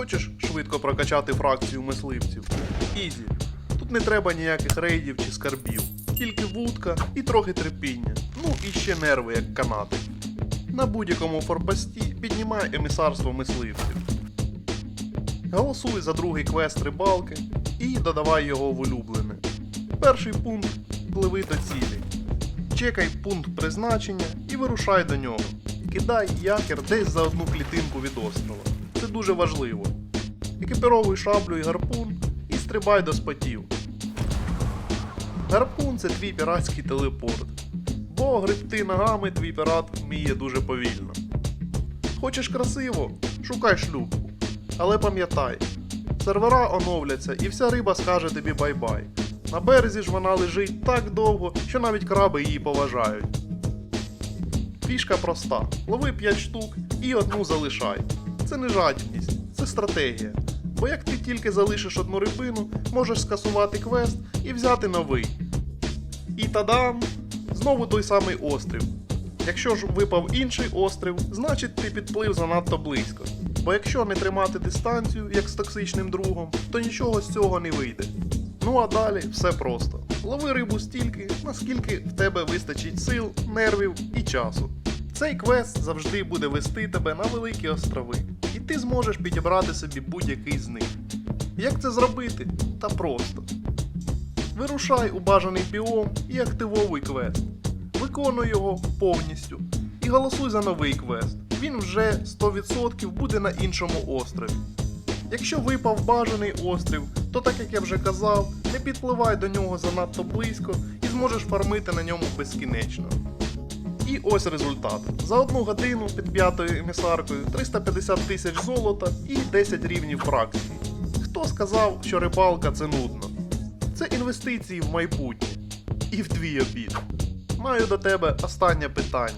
Хочеш швидко прокачати фракцію мисливців? Ізі. Тут не треба ніяких рейдів чи скарбів. Тільки вудка і трохи терпіння. Ну і ще нерви, як канати. На будь-якому форпості піднімай емісарство мисливців. Голосуй за другий квест рибалки і додавай його в улюблене. Перший пункт пливи до цілі. Чекай пункт призначення і вирушай до нього. Кидай якір десь за одну клітинку від острова. Дуже важливо. Екіпіровуй шаблю і гарпун і стрибай до спотів. Гарпун це твій піратський телепорт. Бо гребти ногами твій пірат вміє дуже повільно. Хочеш красиво? Шукай шлюпку. Але пам'ятай, сервера оновляться і вся риба скаже тобі бай-бай. На березі ж вона лежить так довго, що навіть краби її поважають. Фішка проста: лови 5 штук і одну залишай. Це не жадібність, це стратегія. Бо як ти тільки залишиш одну рибину, можеш скасувати квест і взяти новий. І тадам! Знову той самий острів. Якщо ж випав інший острів, значить ти підплив занадто близько. Бо якщо не тримати дистанцію, як з токсичним другом, то нічого з цього не вийде. Ну а далі все просто. Лови рибу стільки, наскільки в тебе вистачить сил, нервів і часу. Цей квест завжди буде вести тебе на великі острови, і ти зможеш підібрати собі будь-який з них. Як це зробити? Та просто. Вирушай у бажаний біом і активовуй квест. Виконуй його повністю. І голосуй за новий квест. Він вже 100% буде на іншому острові. Якщо випав бажаний острів, то так як я вже казав, не підпливай до нього занадто близько і зможеш фармити на ньому безкінечно. І ось результат. За одну годину під п'ятою емісаркою 350 тисяч золота і 10 рівнів фракції. Хто сказав, що рибалка це нудно? Це інвестиції в майбутнє. І в твій обід. Маю до тебе останнє питання.